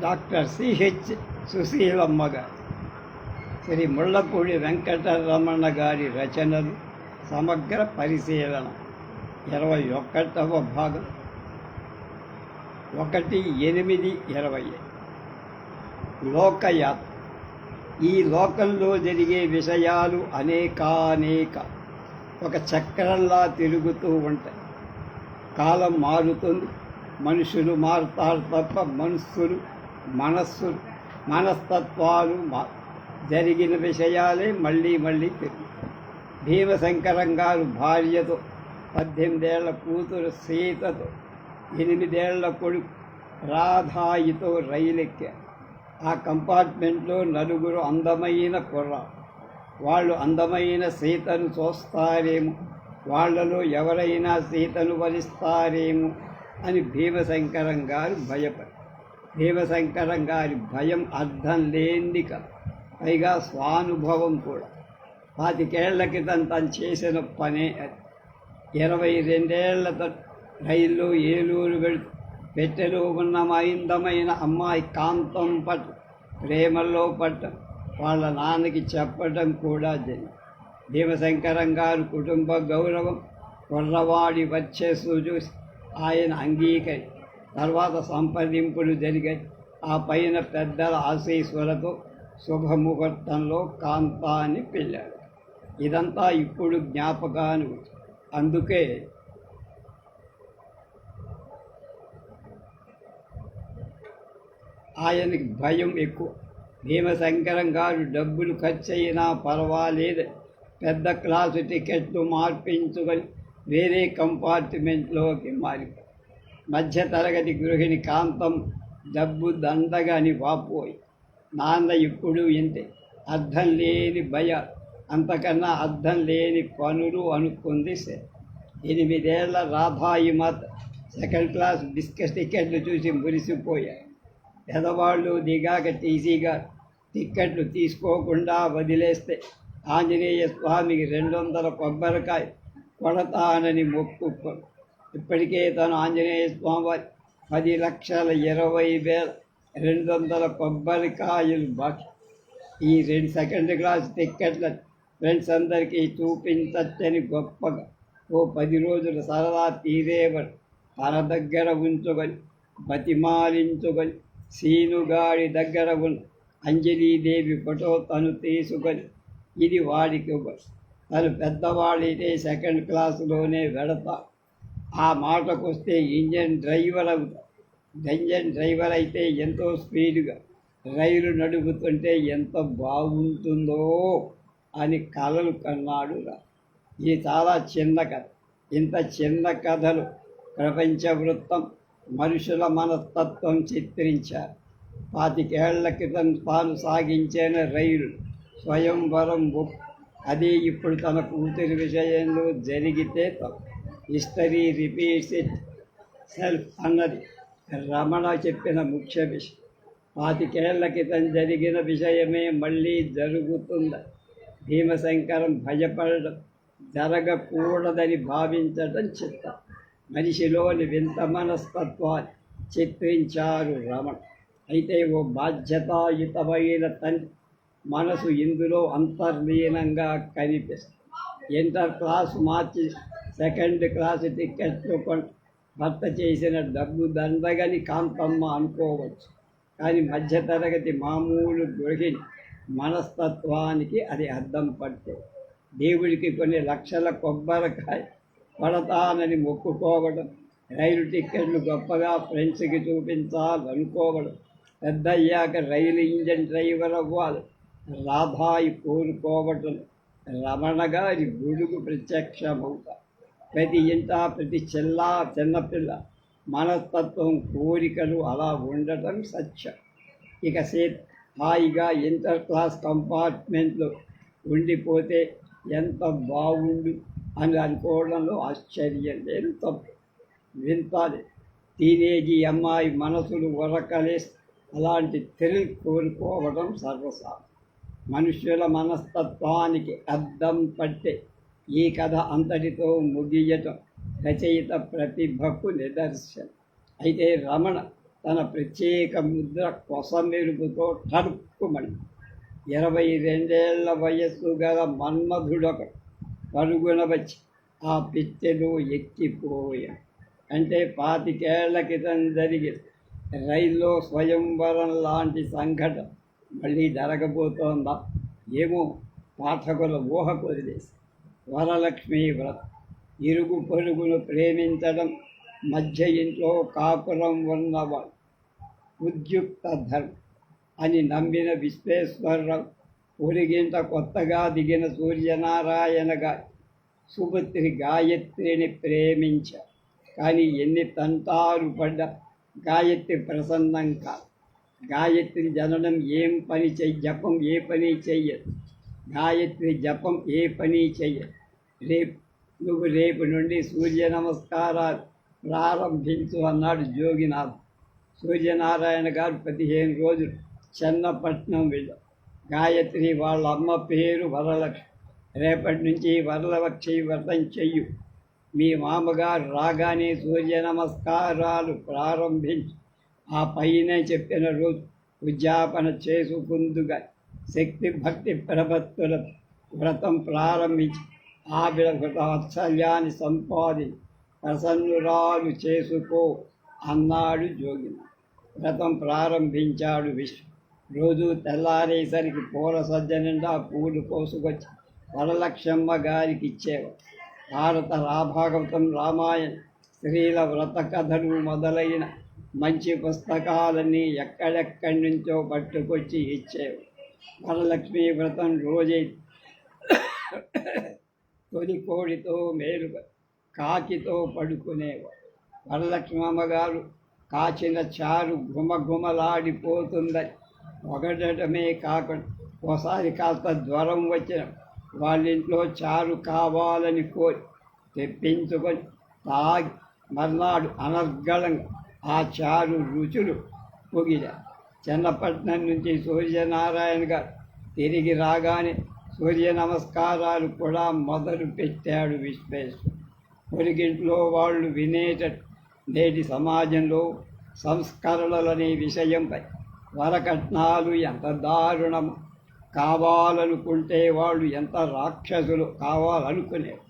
Doctor CH Susheelamma గారు శ్రీ ముళ్ళపూడి వెంకటరమణ గారి రచనలు సమగ్ర పరిశీలన. ఇరవై ఒకటవ భాగం. ఒకటి ఎనిమిది ఇరవై. లోకయాత్ర. ఈ లోకంలో జరిగే విషయాలు అనేకానేక. ఒక చక్రంలా తిరుగుతూ ఉంటాయి. కాలం మారుతుంది. మనుషులు మారుతారు తప్ప మనుషులు మనస్సు మనస్తత్వాలు జరిగిన విషయాలే మళ్ళీ మళ్ళీ తిరుగుతాయి భీమశంకరం గారు భార్యతో పద్దెనిమిదేళ్ళ కూతురు సీతతో ఎనిమిదేళ్ళ కొడుకు రాధాయితో రైలెక్కారు. ఆ కంపార్ట్మెంట్లో నలుగురు అందమైన కుర్ర. వాళ్ళు అందమైన సీతను చూస్తారేమో. వాళ్ళలో ఎవరైనా సీతను వరిస్తారేమో అని భీమశంకరం గారు భయపడి భీమశంకరం గారి భయం అర్థం లేనిది కాదు పైగా స్వానుభవం కూడా. పాతికేళ్ళ క్రితం తను చేసిన పనే అది. ఇరవై రెండేళ్ళ రైల్లో ఏలూరు వెళుతూ పెట్టెలో ఉన్న మైందమైన అమ్మాయి కాంతం పట్టు ప్రేమలో పట్టం వాళ్ళ నాన్నకి చెప్పడం కూడా జరిగింది భీమశంకరం గారు కుటుంబ గౌరవం కొర్రవాడి వచ్చేసు చూసి ఆయన అంగీకరి తర్వాత సంప్రదింపులు జరిగాయి. ఆ పైన పెద్దల ఆశీస్సులతో శుభముహూర్తంలో కాంతాన్ని పెళ్ళాడు. ఇదంతా ఇప్పుడు జ్ఞాపకాలు అందుకే ఆయనకి భయం ఎక్కువ. భీమశంకరం గారు డబ్బులు ఖర్చు అయినా పర్వాలేదు. పెద్ద క్లాసు టికెట్లు మార్పించుకొని వేరే కంపార్ట్మెంట్లోకి మారిపోయి మధ్య తరగతి గృహిణి కాంతం డబ్బు దండగాని వాపోయి నాన్న ఇప్పుడు ఇంతే. అర్థం లేని భయ అంతకన్నా అర్థం లేని పనులు అనుకుంది సరే ఎనిమిదేళ్ళ రాధాయి మాత సెకండ్ క్లాస్ బిస్కెట్ టికెట్లు చూసి మురిసిపోయాయి. పెదవాళ్ళు దిగాక టీసీగా టిక్కెట్లు తీసుకోకుండా వదిలేస్తే ఆంజనేయ స్వామికి రెండు వందల కొబ్బరికాయ కొడతానని మొక్కుకొని ఇప్పటికే తను ఆంజనేయ స్వామివారి పది లక్షల ఇరవై వేల రెండు వందల కొబ్బరికాయలు బాకీ. ఈ రెండు సెకండ్ క్లాస్ టిక్కెట్ల ఫ్రెండ్స్ అందరికీ చూపించచ్చని గొప్పగా ఓ పది రోజులు సరదా తీరేవాడు. తన దగ్గర ఉంచుకొని బతిమాలించుకొని సీనుగాడి దగ్గర ఉన్న అంజలీదేవి ఫోటో తను తీసుకొని ఇది వాడికి తను పెద్దవాడైతే సెకండ్ క్లాసులోనే వెడతా. ఆ మాటకొస్తే ఇంజన్ డ్రైవర్ అవుతా ఇంజన్ డ్రైవర్ అయితే ఎంతో స్పీడ్గా రైలు నడుపుతుంటే ఎంత బాగుంటుందో అని కలలు కన్నాడు రా. ఇది చాలా చిన్న కథ. ఇంత చిన్న కథలు ప్రపంచ వృత్తం మనుషుల మనస్తత్వం చిత్రించారు. పాతికేళ్ళ క్రితం తాను సాగించిన రైలు స్వయంవరం బుక్ అది ఇప్పుడు తన కూతురి విషయంలో జరిగితే తప్పు. హిస్టరీ రిపీట్స్ ఇట్ సెల్ఫ్ అన్నది రమణ చెప్పిన ముఖ్య విషయం. పాతికేళ్ళ క్రితం జరిగిన విషయమే మళ్ళీ జరుగుతుందా. భీమశంకరం భయపడడం జరగకూడదని భావించడం చిత్తం. మనిషిలోని వింత మనస్తత్వాన్ని చిత్రించారు రమణ. అయితే ఓ బాధ్యతాయుతమైన తండ్రి మనసు ఇందులో అంతర్లీనంగా కనిపిస్తుంది. ఇంటర్ క్లాస్ మార్చి సెకండ్ క్లాస్ టికెట్లు కొంట భర్త చేసిన డబ్బు దండగని కాంతమ్మ అనుకోవచ్చు. కానీ మధ్యతరగతి మామూలు గృహిణి మనస్తత్వానికి అది అర్థం పట్టే దేవుడికి కొన్ని లక్షల కొబ్బరికాయ పడతానని మొక్కుకోవడం రైలు టిక్కెట్లు గొప్పగా ఫ్రెండ్స్కి చూపించాలనుకోవడం పెద్ద అయ్యాక రైలు ఇంజన్ డ్రైవర్ అవ్వాలి రాధాయి కోరుకోవటం రమణ గారి గుడుగు ప్రత్యక్షమవుతారు ప్రతి ఇంట ప్రతి చిల్లా చిన్నపిల్ల మనస్తత్వం కోరికలు అలా ఉండటం సత్యం. ఇక సేత్ హాయిగా ఇంటర్ క్లాస్ కంపార్ట్మెంట్లో ఉండిపోతే ఎంత బాగుండు అని అనుకోవడంలో ఆశ్చర్యం లేదు తప్పు. వింతాలి టీనేజీ అమ్మాయి మనసులు ఉరకలేసి అలాంటి థ్రిల్ కోరుకోవడం సర్వసాధారణం. మనుషుల మనస్తత్వానికి అద్దం పట్టే ఈ కథ అంతటితో ముగియటం రచయిత ప్రతిభకు నిదర్శనం. అయితే రమణ తన ప్రత్యేక ముద్ర కొసమెరుపుతో టరుక్కుమని ఇరవై రెండేళ్ళ వయస్సు గల మన్మధుడొక పరుగున వచ్చి ఆ పిచ్చెలో ఎక్కిపోయా అంటే పాతికేళ్ళ క్రితం జరిగిన రైల్లో స్వయంవరం లాంటి సంఘటన మళ్ళీ జరగబోతోందా? ఏమో పాఠకుల ఊహ కొదిలేసి వరలక్ష్మి వ్రతం. ఇరుగు పొరుగును ప్రేమించడం మధ్య ఇంట్లో కాపురం ఉన్నవాడు. ఉద్యుక్త ధర్మం అని నమ్మిన విశ్వేశ్వరరావు పొరిగింట కొత్తగా దిగిన సూర్యనారాయణ గారి సుభద్రి గాయత్రిని ప్రేమించ కానీ ఎన్ని తంటారు పడ్డ గాయత్రి ప్రసన్నం కాదు. గాయత్రి జననం ఏం పని చెయ్యి జపం ఏ పని చెయ్యదు. గాయత్రి జపం ఏ పని చెయ్యదు. రేపు నువ్వు రేపు నుండి సూర్య నమస్కారాలు ప్రారంభించు అన్నాడు జోగినాథ్. సూర్యనారాయణ గారు పదిహేను రోజులు చెన్నపట్నం వెళ్ళారు గాయత్రి వాళ్ళ అమ్మ పేరు వరలక్ష్మి రేపటి నుంచి వరలక్ష్మి వ్రతం చెయ్యు. మీ మామగారు రాగానే సూర్య నమస్కారాలు ప్రారంభించి. ఆ పైన చెప్పిన రోజు ఉద్యాపన చేసుకుందుగా. శక్తి భక్తి ప్రభత్తుల వ్రతం ప్రారంభించి. ఆవిడ సంపాది ప్రసన్నురాలు చేసుకో అన్నాడు జోగిన. వ్రతం ప్రారంభించాడు విష్ణు. రోజు తెల్లారేసరికి పూల సజ్జ నిండా పూలు కోసుకొచ్చి వరలక్ష్మమ్మ గారికి ఇచ్చేవారు. భారత రాభాగవతం రామాయణ స్త్రీల వ్రత కథలు మొదలైన మంచి పుస్తకాలన్నీ ఎక్కడెక్కడి నుంచో పట్టుకొచ్చి ఇచ్చేవారు. వరలక్ష్మి వ్రతం రోజే తొలి కోడితో మేలు కాకితో పడుకునేవాడు. వరలక్ష్మమ్మగారు కాచిన చారు గుమగుమలాడిపోతుందని ఒగడటమే కాకుండా ఒకసారి కాస్త జ్వరం వచ్చిన వాళ్ళింట్లో చారు కావాలని కోరి తెప్పించుకొని తాగి మర్నాడు అనర్గళంగా ఆ చారు రుచులు పొగిడ చిన్నపట్నం నుంచి సూర్యనారాయణ గారు తిరిగి రాగానే సూర్య నమస్కారాలు కూడా మొదలు పెట్టాడు విశ్వేశ్వరుడు. పొరిగింట్లో వాళ్ళు వినేట నేటి సమాజంలో సంస్కరణలనే విషయంపై వరకట్నాలు ఎంత దారుణము. కావాలనుకుంటే వాళ్ళు ఎంత రాక్షసులు కావాలనుకునేవారు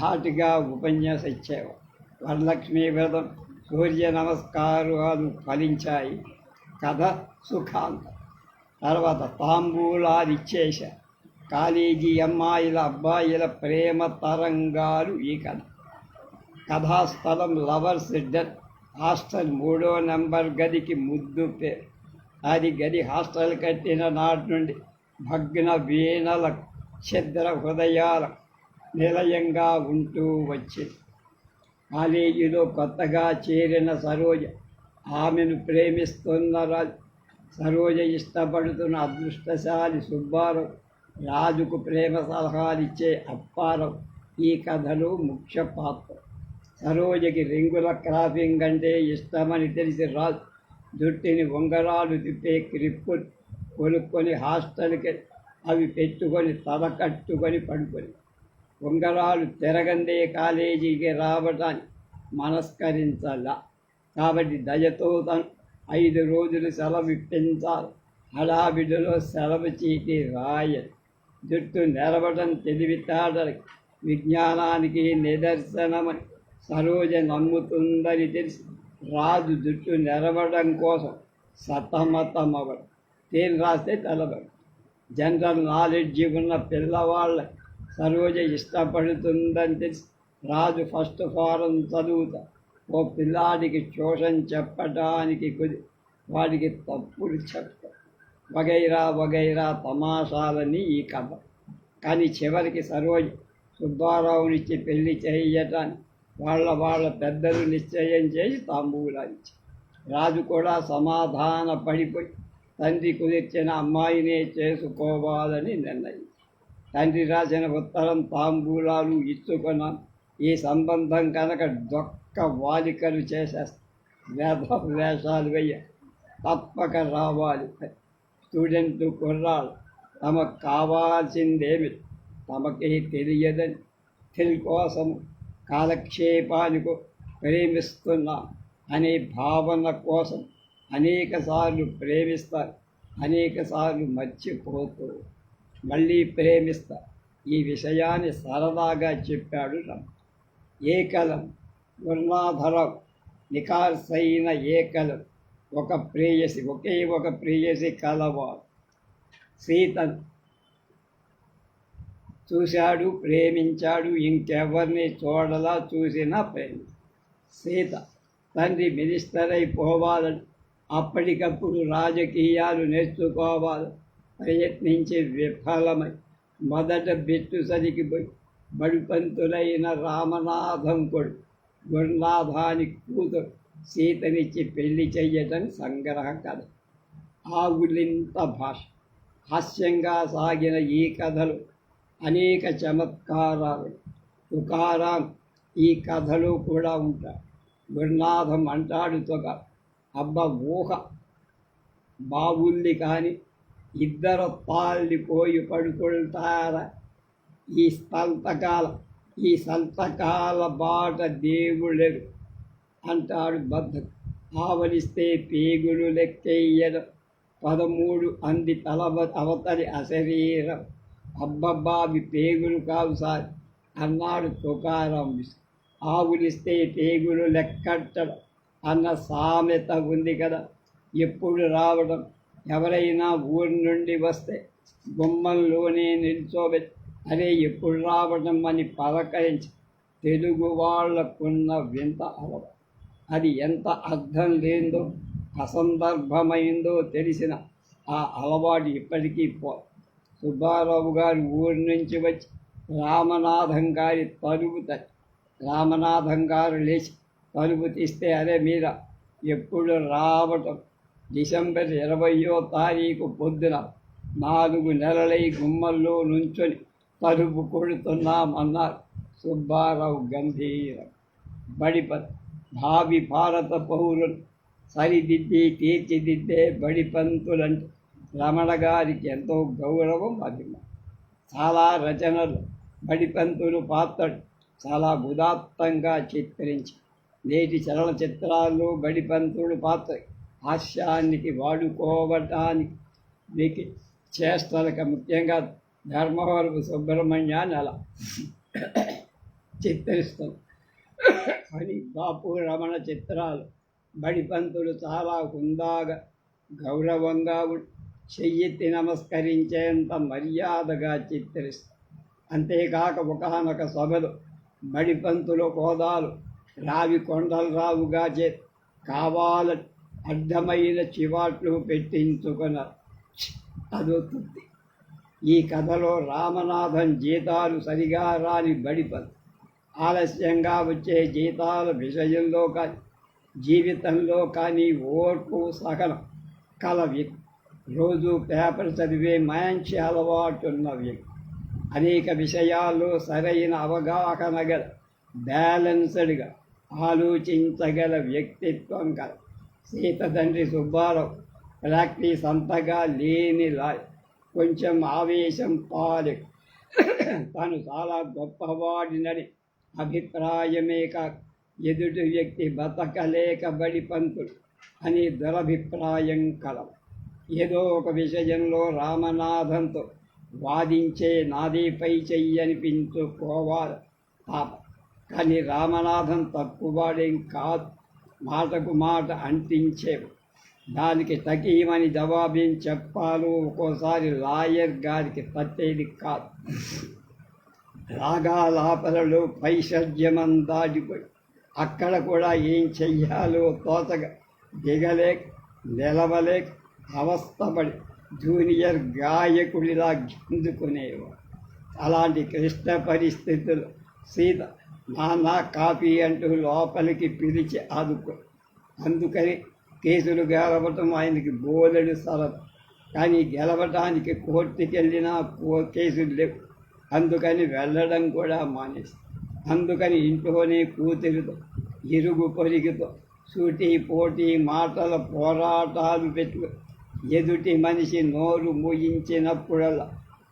ధాటిగా ఉపన్యాస ఇచ్చేవారు. వరలక్ష్మీ వ్రతం సూర్య నమస్కారాలు ఫలించాయి. కథ సుఖాంతం. తర్వాత తాంబూలాలు ఇచ్చేశారు. కాలేజీ అమ్మాయిల అబ్బాయిల ప్రేమ తరంగాలు ఈ కథ. కథాస్థలం లవర్స్ డెత్. హాస్టల్ మూడో నెంబర్ గదికి ముద్దు పే. అది గది హాస్టల్ కట్టిన నాటి నుండి భగ్న వీణల ఛిద్ర హృదయాల నిలయంగా ఉంటూ వచ్చింది. కాలేజీలో కొత్తగా చేరిన సరోజ ఆమెను ప్రేమిస్తున్న రాజు. సరోజ ఇష్టపడుతున్న అదృష్టశాలి సుబ్బారావు రాజుకు ప్రేమ సలహాలిచ్చే అప్పారం ఈ కథలో ముఖ్య పాత్ర. సరోజకి రింగుల క్రాఫింగ్ అంటే ఇష్టమని తెలిసి రాజు జుట్టిని ఉంగరాలు తిప్పే క్రిప్పు కొనుక్కొని హాస్టల్కి అవి పెట్టుకొని తల కట్టుకొని పడుకొని. ఉంగరాలు తిరగందే కాలేజీకి రావడానికి మనస్కరించాల. కాబట్టి దయతో తను ఐదు రోజులు సెలవు ఇప్పించాలి. హడావిడిలో సెలవు చీటి రాయలు జుట్టు నెరవడం తెలివితేటలకి విజ్ఞానానికి నిదర్శనమని సరోజ నమ్ముతుందని తెలిసి రాజు జుట్టు నెరవడం కోసం సతమతమవడం. తేలి రాస్తే తెలబడు జనరల్ నాలెడ్జ్ ఉన్న పిల్లవాళ్ళ సరోజ ఇష్టపడుతుందని తెలిసి రాజు ఫస్ట్ ఫారం చదువుతా. ఓ పిల్లాడికి ట్యూషన్ చెప్పడానికి కొద్ది వాడికి తప్పులు చెప్ప. వగైరా వగైరా తమాషాలని ఈ కథ. కానీ చివరికి సరోజ్ సుబ్బారావునిచ్చి పెళ్ళి చేయటం వాళ్ళ వాళ్ళ పెద్దలు నిశ్చయం చేసి తాంబూలాలిచ్చి రాజు కూడా సమాధాన పడిపోయి తండ్రి కుదిర్చిన అమ్మాయినే చేసుకోవాలని నిర్ణయించి. తండ్రి రాసిన ఉత్తరం తాంబూలాలు ఇచ్చుకున్న ఈ సంబంధం కనుక దొక్క వాలికలు చేసేస్తా. వేద వేషాలు వెయ్య తప్పక రావాలి. స్టూడెంట్ కుర్రాళ్ళు తమకు కావాల్సిందేమి తమకే తెలియదని తెల్ కోసం కాలక్షేపానికి ప్రేమిస్తున్నాం అనే భావన కోసం అనేకసార్లు ప్రేమిస్తారు అనేకసార్లు మర్చిపోతూ మళ్ళీ ప్రేమిస్తారు ఈ విషయాన్ని సరదాగా చెప్పాడు రమ ఏకలం గురునాథరావు నికార్సైన ఏకలం ఒక ప్రేయసి ఒకే ఒక ప్రేయసి కలవాడు. సీత చూశాడు ప్రేమించాడు ఇంకెవరిని చూడలా చూసినా ప్రేమి. సీత తండ్రి మినిస్టర్ అయిపోవాలని అప్పటికప్పుడు రాజకీయాలు నేర్చుకోవాలి. ప్రయత్నించి విఫలమై మొదట బిట్టు సరికిపోయి బడిపంతులైన రామనాథం కొడు గురునాథానికి కూతురు. సీతనిచ్చి పెళ్ళి చెయ్యటం సంగ్రహ కథ ఆవులింత భాష. హాస్యంగా సాగిన ఈ కథలు అనేక చమత్కారాలు. తుకారాం ఈ కథలు కూడా ఉంటాడు గురునాథం అంటాడు తొక అబ్బ ఊహ. బావుల్ని కానీ ఇద్దరు పాలిపోయి పడుకుంటారా? ఈ సంతకాల ఈ సంతకాల బాట దేవుడెరు అంటాడు బద్ధకు ఆవలిస్తే పేగులు లెక్కెయ్యడం పదమూడు అంది తలబ అవతరి అశరీరం. అబ్బబ్బావి పేగులు కావు సార్ అన్నాడు తుకారం ఆవులిస్తే పేగులు లెక్కట్టడం అన్న సామెత ఉంది కదా ఎప్పుడు రావడం? ఎవరైనా ఊరి నుండి వస్తే గుమ్మంలోనే నిల్చోబెట్టి అరే ఎప్పుడు రావడం అని పలకరించి తెలుగు వాళ్ళకున్న వింత అలవాటు అది ఎంత అర్థం లేదో అసందర్భమైందో తెలిసిన ఆ అలవాటు ఇప్పటికీ పో సుబ్బారావు గారు ఊరి నుంచి వచ్చి రామనాథం గారి తలుపు రామనాథం గారు లేచి తలుపు తీస్తే అరే మీద ఎప్పుడు రావటం. డిసెంబర్ ఇరవయో తారీఖు పొద్దున నాలుగు నెలలై గుమ్మల్లో నుంచొని తలుపు కొడుతున్నామన్నారు సుబ్బారావు గంభీరం. బడిపతి భావి భారత పౌరులు సరిదిద్ది తీర్చిదిద్దే బడిపంతులంటే రమణ గారికి ఎంతో గౌరవం అభిమానం. చాలా రచనలు బడిపంతులు పాత్ర చాలా ఉదాత్తంగా చిత్రించి నేటి చలనచిత్రాల్లో బడిపంతుడు పాత్ర హాస్యానికి వాడుకోవటానికి మీకు చేష్టలకు ముఖ్యంగా ధర్మవరపు సుబ్రహ్మణ్యాన్ని అలా చిత్రిస్తాం అని బాపు రమణ చిత్రాలు. బడిపంతులు చాలా హుందాగా గౌరవంగా చెయ్యెత్తి నమస్కరించేంత మర్యాదగా చిత్రిస్తాం. అంతేకాక ఒకనొక సభలో బడిపంతుల హోదాలు రావి కొండలరావుగా చే కావాల అడ్డమైన చివాట్లు పెట్టించుకున్నారు చదువుతుంది ఈ కథలో రామనాథన్ జీతాలు సరిగా రాని బడిపంతు ఆలస్యంగా వచ్చే జీతాల విషయంలో కానీ జీవితంలో కానీ ఓర్పు సహనం కల వ్యక్తి రోజు పేపర్ చదివే మంచి అలవాటున్న వ్యక్తి. అనేక విషయాల్లో సరైన అవగాహన గల బ్యాలెన్స్డ్గా ఆలోచించగల వ్యక్తిత్వం కల సీత తండ్రి సుబ్బారావు ప్రాక్టీస్ అంతగా లేని లాయ్ కొంచెం ఆవేశం పాలు తాను చాలా గొప్పవాడినని అభిప్రాయమే కాక ఎదుటి వ్యక్తి బతకలేక బడి పంతుడు అని దురభిప్రాయం కలవు. ఏదో ఒక విషయంలో రామనాథంతో వాదించే నాదిపై చెయ్యనిపించుకోవాలి పాప. కానీ రామనాథం తప్పువాడేం కాదు. మాటకు మాట అంటించేవు దానికి తకీమని జవాబేం చెప్పాలో ఒక్కోసారి లాయర్ గారికి తట్టేది కాదు. రాగాలాపలలో పైశల్యమం దాటిపోయి అక్కడ కూడా ఏం చెయ్యాలో తోచగా దిగలేక నిలవలేక అవస్థపడి జూనియర్ గాయకుడిలా గిందుకునేవాడు. అలాంటి క్లిష్ట పరిస్థితులు సీత నానా కాపీ అంటూ లోపలికి పిలిచి ఆదుకో. అందుకని కేసులు గెలవటం ఆయనకి బోలెడు సరదు. కానీ గెలవటానికి కోర్టుకెళ్ళినా కో- కేసులు లేవు. అందుకని వెళ్ళడం కూడా మానేసి అందుకని ఇంట్లోనే కూతురితో ఇరుగు పొరుగుతో సూటి పోటీ మాటల పోరాటాలు పెట్టు ఎదుటి మనిషి నోరు మూయించినప్పుడల్లా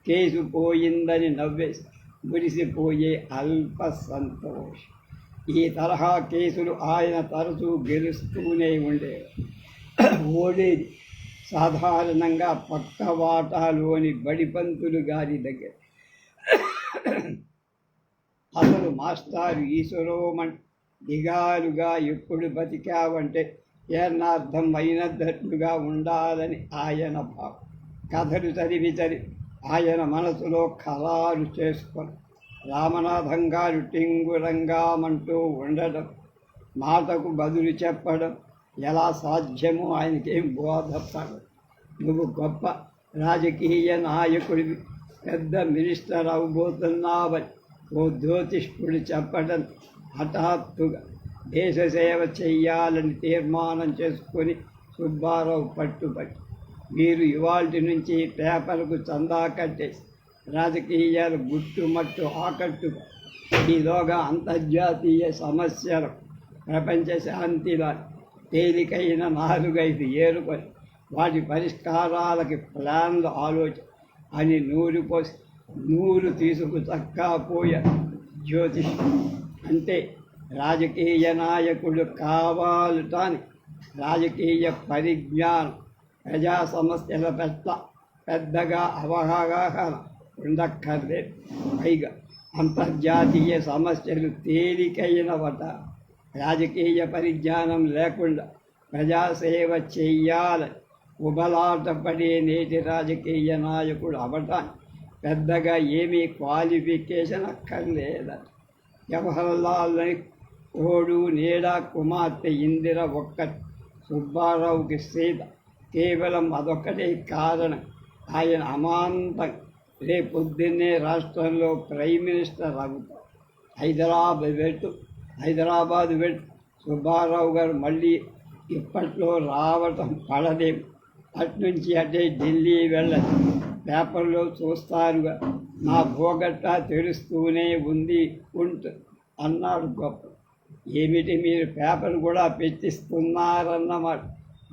కేసు పోయిందని నవ్వేసి మురిసిపోయే అల్ప సంతోషం ఈ తరహా కేసులు ఆయన తరచూ గెలుస్తూనే ఉండేవి. ఓడేది సాధారణంగా పక్క వాటాలోని బడిపంతులు గారి దగ్గర. అసలు మాస్టారు ఈశ్వరోమన్ దిగాలుగా ఎప్పుడు బతికావంటే ఏనార్థం అయినద్దట్లుగా ఉండాలని ఆయన భావం. కథలు చదివి చదివి ఆయన మనసులో ఖరారు చేసుకొని రామనాథం గారు టింగురంగామంటూ ఉండడం మాటకు బదులు చెప్పడం ఎలా సాధ్యమో ఆయనకేం బోధపడదు నువ్వు గొప్ప రాజకీయ నాయకుడివి. పెద్ద మినిస్టర్ అవబోతున్నావని ఓ జ్యోతిష్కుడు చెప్పడం హఠాత్తుగా దేశ సేవ చెయ్యాలని తీర్మానం చేసుకొని సుబ్బారావు పట్టుబట్టి మీరు ఇవాళ నుంచి పేపర్కు చందా కట్టేసి రాజకీయాలు గుట్టుమట్టు ఆకట్టుగా ఈలోగా అంతర్జాతీయ సమస్యలు ప్రపంచ శాంతిలా తేలికైన నాలుగైదు ఏరుకొని వాటి పరిష్కారాలకి ప్లాన్లు ఆలోచన అని నూరు పోసి నూరు తీసుకు చక్కాపోయే జ్యోతిష్. అంటే రాజకీయ నాయకుడు కావాలటాని రాజకీయ పరిజ్ఞానం ప్రజా సమస్యల పట్ల పెద్దగా అవగాహన ఉండక్కర్లేదు పైగా అంతర్జాతీయ సమస్యలు తేలికైనవట రాజకీయ పరిజ్ఞానం లేకుండా ప్రజాసేవ చెయ్యాలని ఉబలాటపడే నేటి రాజకీయ నాయకుడు అవటానికి పెద్దగా ఏమీ క్వాలిఫికేషన్ అక్కర్లేదట జవహర్లాల్ కోడు నీడ కుమార్తె ఇందిర ఒక్క సుబ్బారావుకి సీత. కేవలం అదొక్కటే కారణం. ఆయన అమాంతం. రేపొద్దున్నే రాష్ట్రంలో ప్రైమ్ మినిస్టర్ అవుతారు హైదరాబాద్ వెళ్తూ హైదరాబాద్ వెళ్తూ సుబ్బారావు గారు మళ్ళీ ఇప్పట్లో రావటం పడదేం అట్నుంచి అటే ఢిల్లీ వెళ్ళదు. పేపర్లో చూస్తారుగా నా భోగట్ట తెలుస్తూనే ఉంది ఉంటు అన్నాడు గొప్ప ఏమిటి మీరు పేపర్ కూడా పెట్టిస్తున్నారన్నమాట?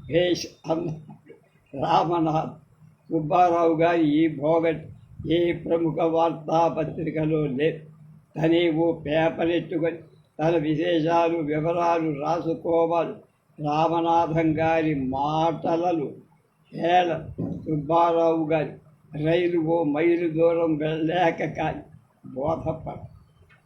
భేష్ అన్నాడు. రామనాథ్ సుబ్బారావు గారి ఈ భోగట్ ఏ ప్రముఖ వార్తాపత్రికలో లేదు తనే ఓ పేపర్ ఎట్టుకొని తన విశేషాలు వివరాలు రాసుకోవాలి. రామనాథం గారి మాటలలో ఏల సుబ్బారావు గారి. రైలు ఓ మైలు దూరం వెళ్ళలేక కానీ బోధపడ.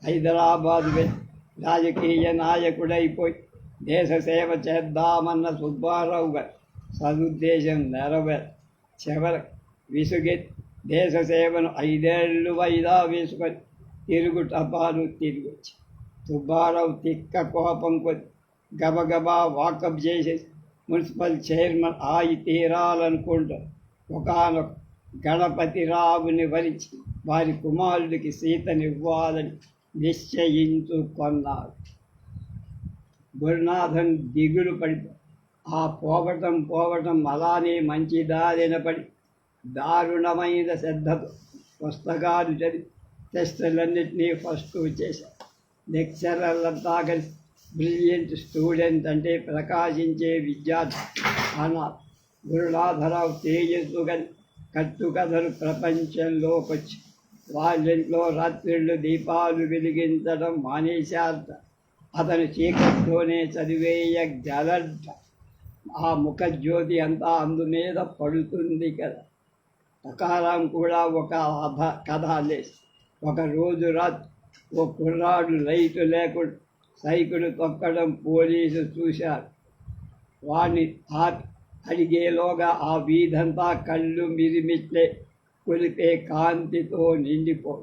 హైదరాబాద్ వెళ్ళి రాజకీయ నాయకుడైపోయి దేశ సేవ చేద్దామన్న సుబ్బారావు గారి సదుద్దేశం నెరవేర. చివరి విసుగెత్తి దేశ సేవను ఐదేళ్ళు వైదా వేసుకొని తిరుగు టపాలు తిరిగొచ్చి. సుబ్బారావు తిక్క కోపం కొద్ది గబగబా వాకప్ చేసేసి మున్సిపల్ చైర్మన్ ఆయి తీరాలనుకుంటూ ఒకనొక గణపతిరావుని వరించి వారి కుమారుడికి సీతనివ్వాలని నిశ్చయించుకున్నారు గురునాథన్ దిగులు పడి ఆ పోవటం పోవటం అలానే మంచి దారిన పడి దారుణమైన శ్రద్ధతో పుస్తకాలు చదివి టెస్టులన్నింటినీ ఫస్ట్ చేశారు లెక్చరర్లంతా కలిసి బ్రిలియంట్ స్టూడెంట్ అంటే ప్రకాశించే విద్యార్థి. అన్నారు గురునాథరావు తేజస్సు కట్టుకథలు ప్రపంచంలోకొచ్చి వాళ్ళింట్లో రాత్రిళ్ళు దీపాలు వెలిగించడం మానేశారట. అతను చీకట్లోనే చదివేయగలట ఆ ముఖజ్యోతి అంతా అందు మీద పడుతుంది కదా. ప్రకారం కూడా ఒక కథ లేసి ఒక రోజు రాత్రి ఓ కుర్రాడు లైటు లేకుండా సైకిల్ తొక్కడం పోలీసు చూశారు. వాణ్ణి ఆ అడిగేలోగా ఆ వీధంతా కళ్ళు మిరిమిట్లే కొలిపే కాంతితో నిండిపో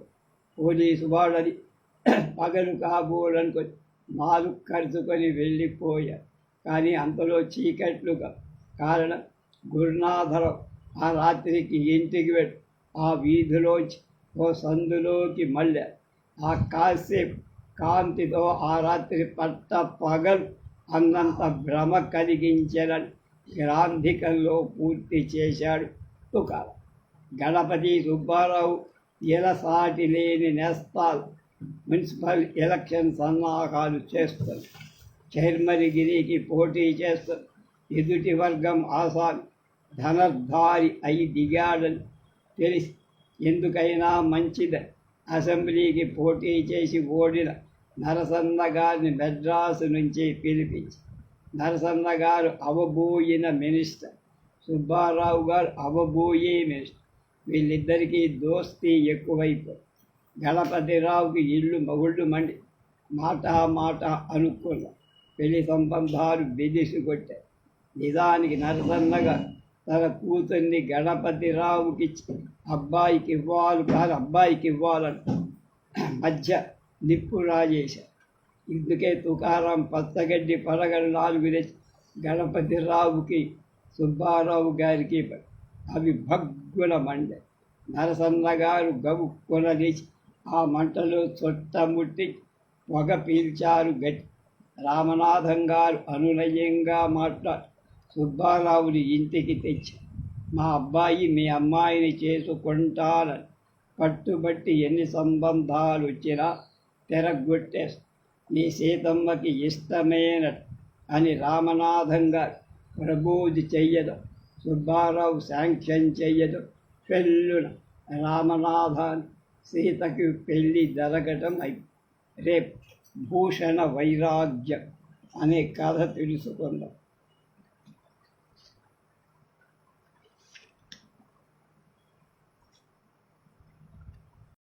పోలీసు వాడని పగలు కాబోలనుకొని మారు కరుచుకొని వెళ్ళిపోయారు. కానీ అంతలో చీకట్లుగా కారణం గురునాథరం ఆ రాత్రికి ఇంటికి వెళ్ళి ఆ వీధిలోంచి ఓ సందులోకి మళ్ళా ఆ కాసేపు కాంతితో ఆ రాత్రి పట్ట పగలు అన్నంత భ్రమ కలిగించిన గ్రాంధికల్లో పూర్తి చేశాడు తుకాల గణపతి సుబ్బారావు ఇలసాటి లేని నేస్తాలు మున్సిపల్ ఎలక్షన్ సన్నాహాలు చేస్తారు. చైర్మరిగిరికి పోటీ చేస్తారు. ఎదుటి వర్గం ఆసామి ధనర్ధారి అయి దిగాడని తెలిసి. ఎందుకైనా మంచిదని అసెంబ్లీకి పోటీ చేసి ఓడిన నరసన్న గారిని మెడ్రాసు నుంచి పిలిపించి నరసన్న గారు అవబోయిన మినిస్టర్ సుబ్బారావు గారు అవబోయే మినిస్టర్. వీళ్ళిద్దరికీ దోస్తీ ఎక్కువైపోయి గణపతిరావుకి ఇల్లు మగుళ్ళు మండి మాట మాట అనుకున్న పెళ్ళి సంబంధాలు బెదిసి కొట్టాయి నిజానికి నరసన్నగా తన కూతుర్ని గణపతిరావుకి అబ్బాయికి ఇవ్వాలి కాదు అబ్బాయికి ఇవ్వాలని మధ్య నిప్పు రాజేశారు ఇందుకే తుకారాం పచ్చగడ్డి పరగడు నాలుగు తెచ్చి గణపతిరావుకి సుబ్బారావు గారికి అవి భగ్గుల మండ నరసన్న గారు గవుక్కున లేచి ఆ మంటలో చుట్టముట్టి పొగ పీల్చారు గట్టి. రామనాథం గారు అనునయంగా మాట్లాడు సుబ్బారావుని ఇంటికి తెచ్చి మా అబ్బాయి మీ అమ్మాయిని చేసుకుంటానని పట్టుబట్టి ఎన్ని సంబంధాలు వచ్చినా తెరగొట్టేస్తా. నీ సీతమ్మకి ఇష్టమేనట్ అని రామనాథం గారు ప్రబోధి చెయ్యదు. సుబ్బారావు శాంక్షన్ చెయ్యదు. పెళ్ళున రామనాథాన్ని సీతకి పెళ్ళి జరగటం అయి రేపు భూషణ వైరాగ్యం అనే కథ తెలుసుకుందాం.